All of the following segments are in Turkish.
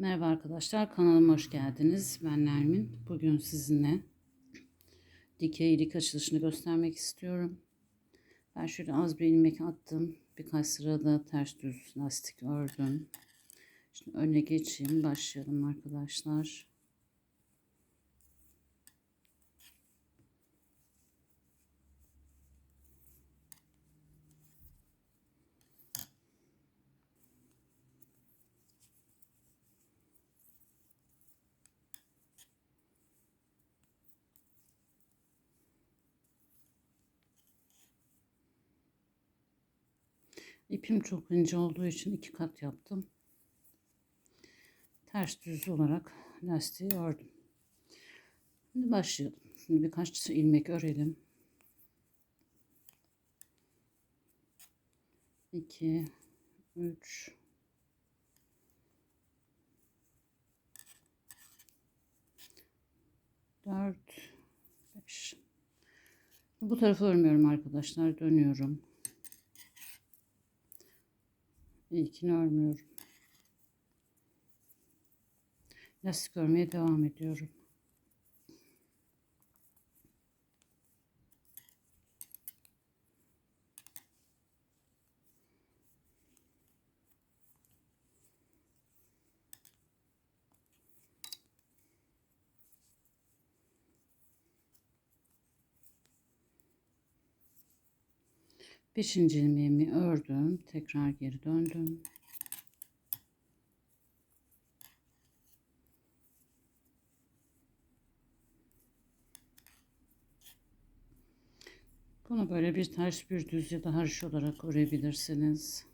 Merhaba arkadaşlar kanalıma hoş geldiniz. Ben Nermin. Bugün sizinle dikey ilik açılışını göstermek istiyorum. Ben şöyle az bir ilmek attım. Birkaç sırada ters düz lastik ördüm. Şimdi öne geçeyim. Başlayalım arkadaşlar. İpim çok ince olduğu için iki kat yaptım. Ters düz olarak lastiği ördüm. Şimdi başlayalım. Şimdi birkaç ilmek örelim. 2 3 4 5 Bu tarafı örmüyorum arkadaşlar. Dönüyorum. İlkini örmüyorum. Lastik örmeye devam ediyorum. Beşinci ilmeğimi ördüm. Tekrar geri döndüm. Bunu böyle bir ters bir düz ya da harış olarak örebilirsiniz.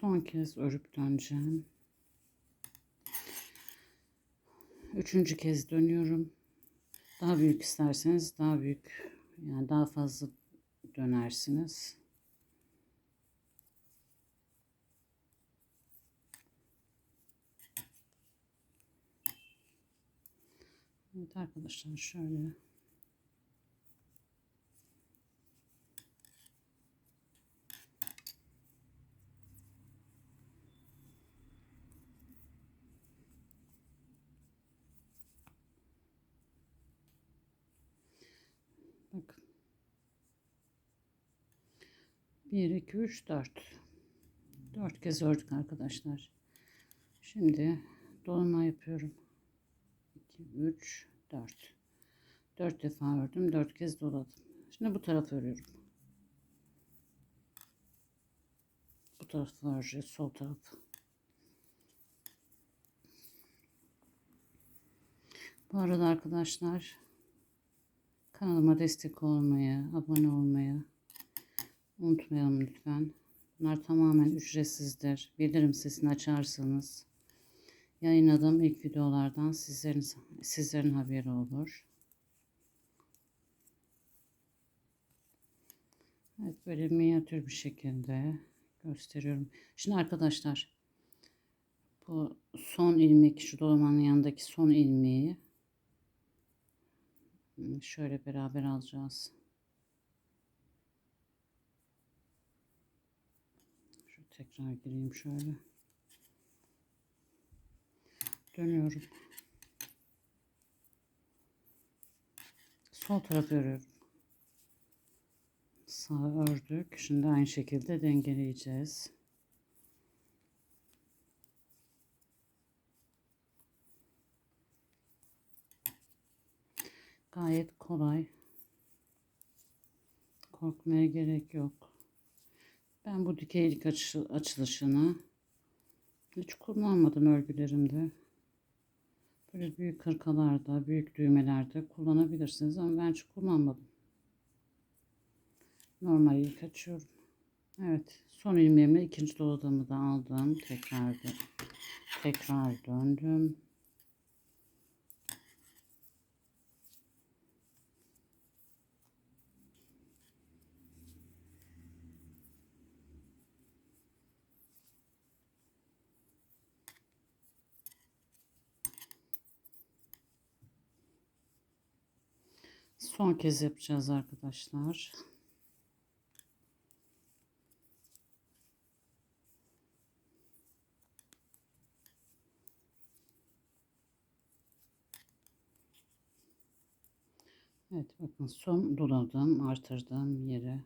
Son kez örüp döneceğim. Üçüncü kez dönüyorum. Daha büyük isterseniz daha büyük yani daha fazla dönersiniz. Evet arkadaşlar şöyle Bakın. 1, 2, 3, 4. 4 kez ördük arkadaşlar. Şimdi dolama yapıyorum. 2, 3, 4. 4 defa ördüm. 4 kez doladım. Şimdi bu tarafı örüyorum. Bu tarafı öreceğiz. Sol tarafı. Bu arada arkadaşlar Kanalıma destek olmayı, abone olmayı unutmayalım lütfen. Bunlar tamamen ücretsizdir. Bildirim sesini açarsanız yayınladığım ilk videolardan sizlerin, sizlerin haberi olur. Evet böyle minyatür bir şekilde gösteriyorum. Şimdi arkadaşlar bu son ilmek şu dolamanın yanındaki son ilmeği Şöyle beraber alacağız. Şu tekrar gireyim şöyle. Dönüyorum. Sol tarafı örüyorum. Sağ ördük. Şimdi aynı şekilde dengeleyeceğiz. Gayet kolay. Korkmaya gerek yok. Ben bu dikeylik açılışını hiç kullanmadım örgülerimde. Böyle büyük kırkalarda, büyük düğmelerde kullanabilirsiniz ama ben hiç kullanmadım. Normal ilk açıyorum. Evet, son ilmeğimle ikinci doladığımı da aldım. Tekrar tekrar döndüm. Son kez yapacağız arkadaşlar. Evet bakın son doladığım artırdığım yere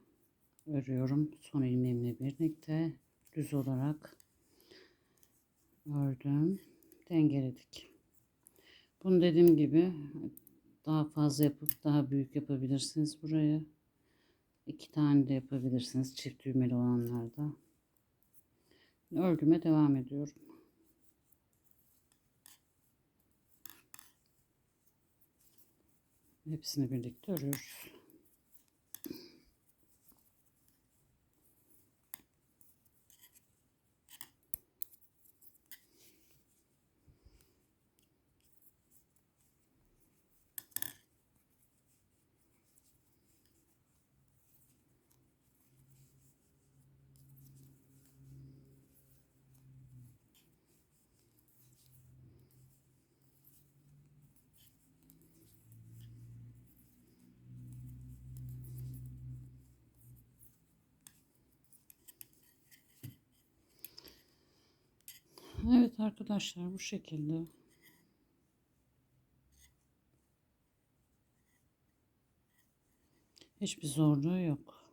örüyorum. Son ilmeğimle birlikte düz olarak ördüm. Dengeledik. Bunu dediğim gibi daha fazla yapıp daha büyük yapabilirsiniz buraya. İki tane de yapabilirsiniz çift düğmeli olanlarda. Örgüme devam ediyorum. Hepsini birlikte örüyoruz. Evet arkadaşlar bu şekilde. Hiçbir zorluğu yok.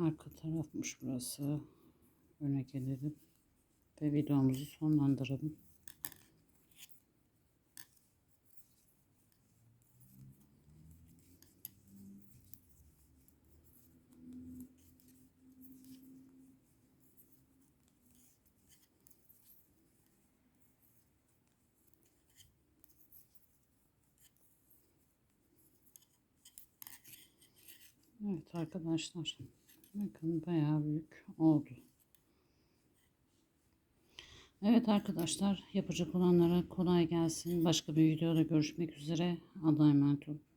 Arka tarafmış burası. Öne gelelim ve videomuzu sonlandıralım. Evet arkadaşlar. Bakın bayağı büyük oldu. Evet arkadaşlar yapacak olanlara kolay gelsin. Başka bir videoda görüşmek üzere. Allah'a emanet.